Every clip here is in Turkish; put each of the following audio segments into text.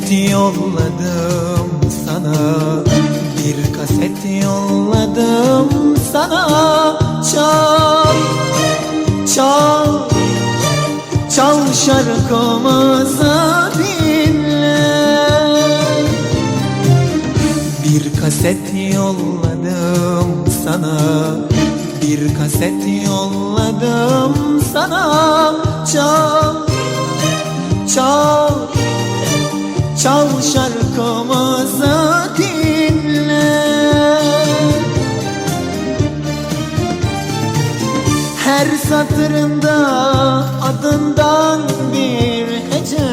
yolladım sana. Bir kaset yolladım sana. Çal, çal, çal şarkımızı dinle Bir kaset yolladım sana. Bir kaset yolladım sana. Çal, çal, çal şarkımızı dinle Her satırında adından bir hece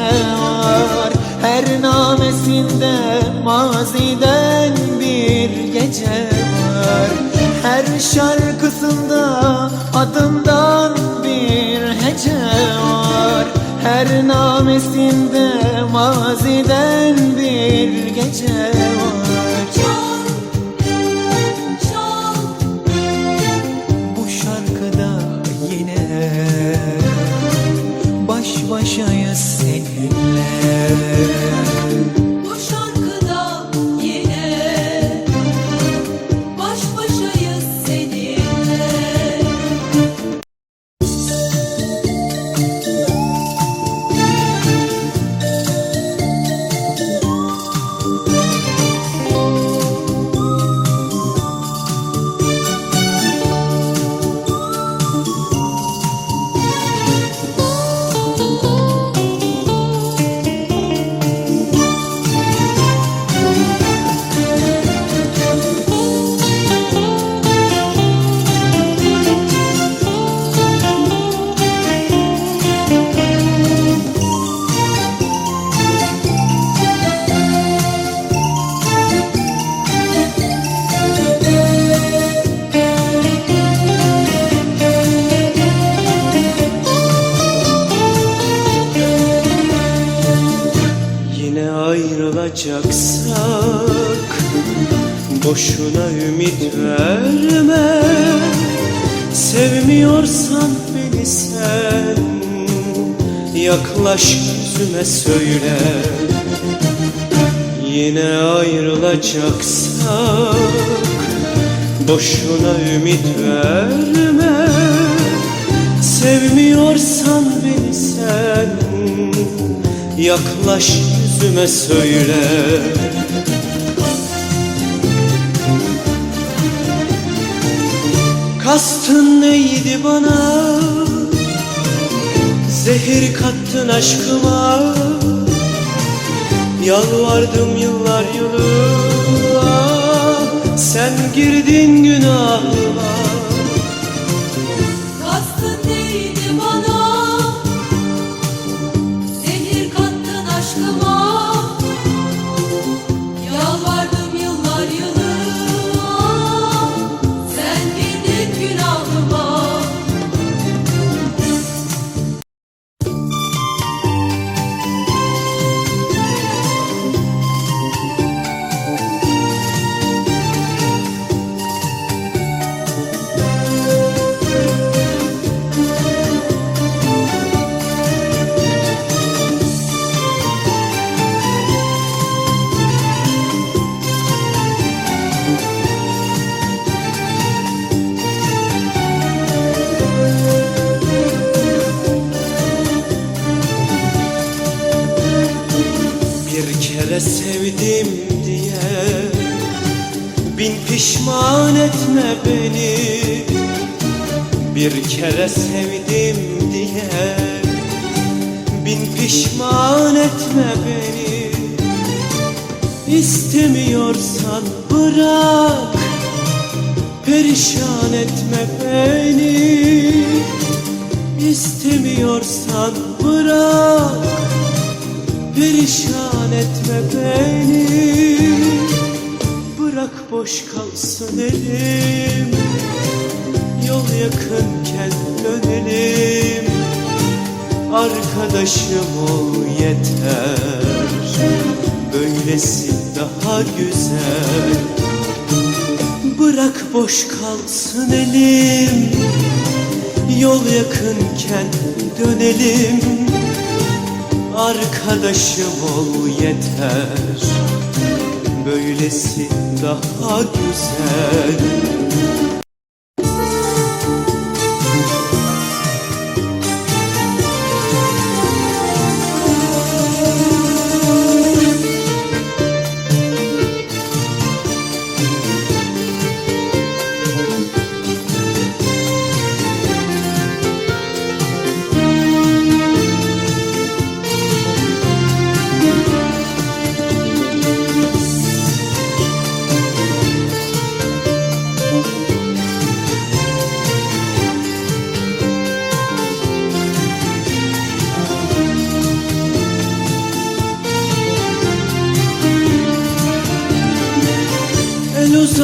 var. Her namesinde maziden bir gece var. Her şarkısında adından bir hece var. Her namesinde maziden bir gece Boşuna ümit verme. Sevmiyorsan beni sen. Yaklaş yüzüme söyle. Yine ayrılacaksak Boşuna ümit verme. Sevmiyorsan beni sen. Yaklaş yüzüme söyle Kastın neydi bana? Zehir kattın aşkıma. Yalvardım yıllar yılı. Ah, Sen girdin günahıma pişman etme beni. Bir kere sevdim diye Bin pişman etme beni. İstemiyorsan bırak Perişan etme beni. İstemiyorsan bırak Perişan etme beni boş kalsın elim. Yol yakınken dönelim. Arkadaşım ol yeter. Böylesi daha güzel. Bırak boş kalsın elim. Yol yakınken dönelim. Arkadaşım ol yeter. Böylesi daha güzel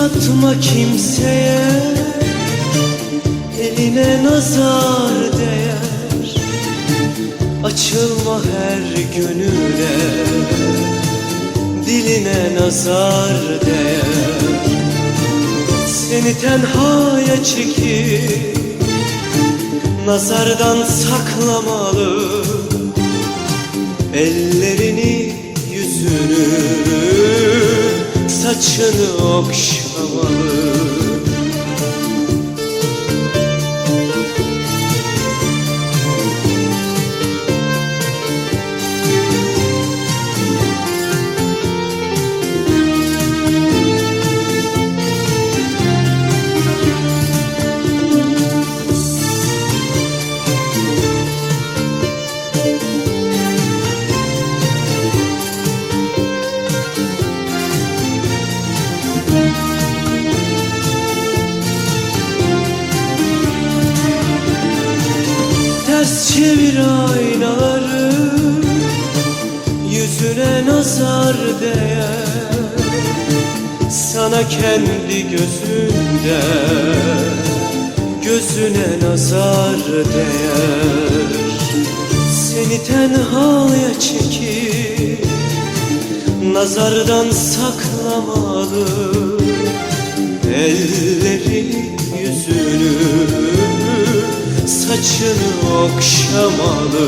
El uzatma kimseye Eline nazar değer. Açılma her gönüle Diline nazar değer. Seni tenhaya çekip Nazardan saklamalı. Ellerini, yüzünü, saçını okşamalı çevir aynaları Yüzüne nazar değer. Sana kendi gözünde Gözüne nazar değer. Seni tenhaya çekip Nazardan saklamalı Ellerini, yüzünü, saçını okşamalı